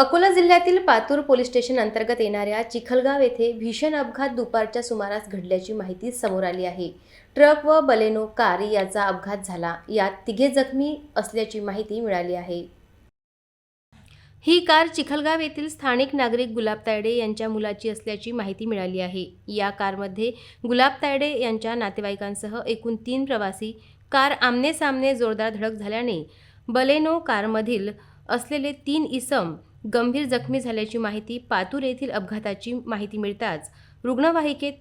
अकोला जिल्ह्यातील Patur police station अंतर्गत येणाऱ्या चिखलगाव येथे भीषण अपघात दुपारच्या सुमारास घडल्याची माहिती समोर आली आहे. ट्रक व बलेनो कार याचा अपघात झाला. यात तिघे जखमी असल्याची माहिती मिळाली आहे. ही कार चिखलगाव येथील स्थानिक नागरिक गुलाब तायडे यांच्या मुलाची असल्याची माहिती मिळाली आहे. या कारमध्ये गुलाब तायडे यांच्या नातेवाईकांसह एकूण तीन प्रवासी कार आमने सामने जोरदार धडक झाल्याने बलेनो कारमधील असलेले तीन इसम गंभीर जखमी झाल्याची माहिती पातूर येथील अपघाताची माहिती मिळताच रुग्णवाहिकेत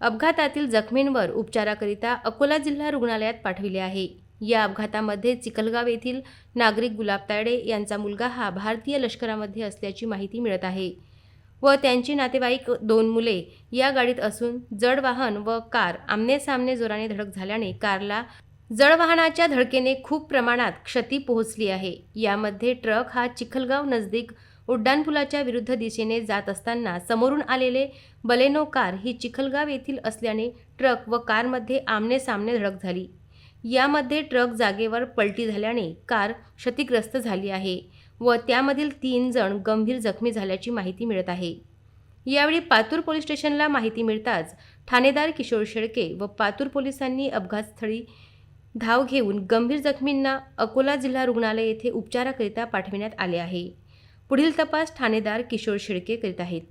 अपघातातील जखमींवर उपचाराकरिता अकोला जिल्हा रुग्णालयात पाठविले आहे. या अपघातामध्ये चिखलगाव येथील नागरिक गुलाब तायडे यांचा मुलगा हा भारतीय लष्करामध्ये असल्याची माहिती मिळत आहे व त्यांची नातेवाईक दोन मुले या गाडीत असून जड वाहन व कार आमने सामने जोराने धडक झाल्याने कारला जळवाहनाच्या धडकेने खूप प्रमाणात क्षती पोहोचली आहे. यामध्ये ट्रक हा चिखलगाव नजदीक उड्डाणपुलाच्या विरुद्ध दिशेने जात असताना समोरून आलेले बलेनो कार ही चिखलगाव येथील असल्याने ट्रक व कारमध्ये आमने सामने धडक झाली. यामध्ये ट्रक जागेवर पलटी झाल्याने कार क्षतिग्रस्त झाली आहे व त्यामधील तीन जण गंभीर जखमी झाल्याची माहिती मिळत आहे. यावेळी पातूर पोलीस स्टेशनला माहिती मिळताच ठाणेदार किशोर शेळके व पातूर पोलिसांनी अपघातस्थळी धाव घेऊन गंभीर जखमींना अकोला जिल्हा रुग्णालय येथे उपचाराकरिता पाठविण्यात आले आहे. पुढील तपास ठाणेदार किशोर शेळके करीत आहेत.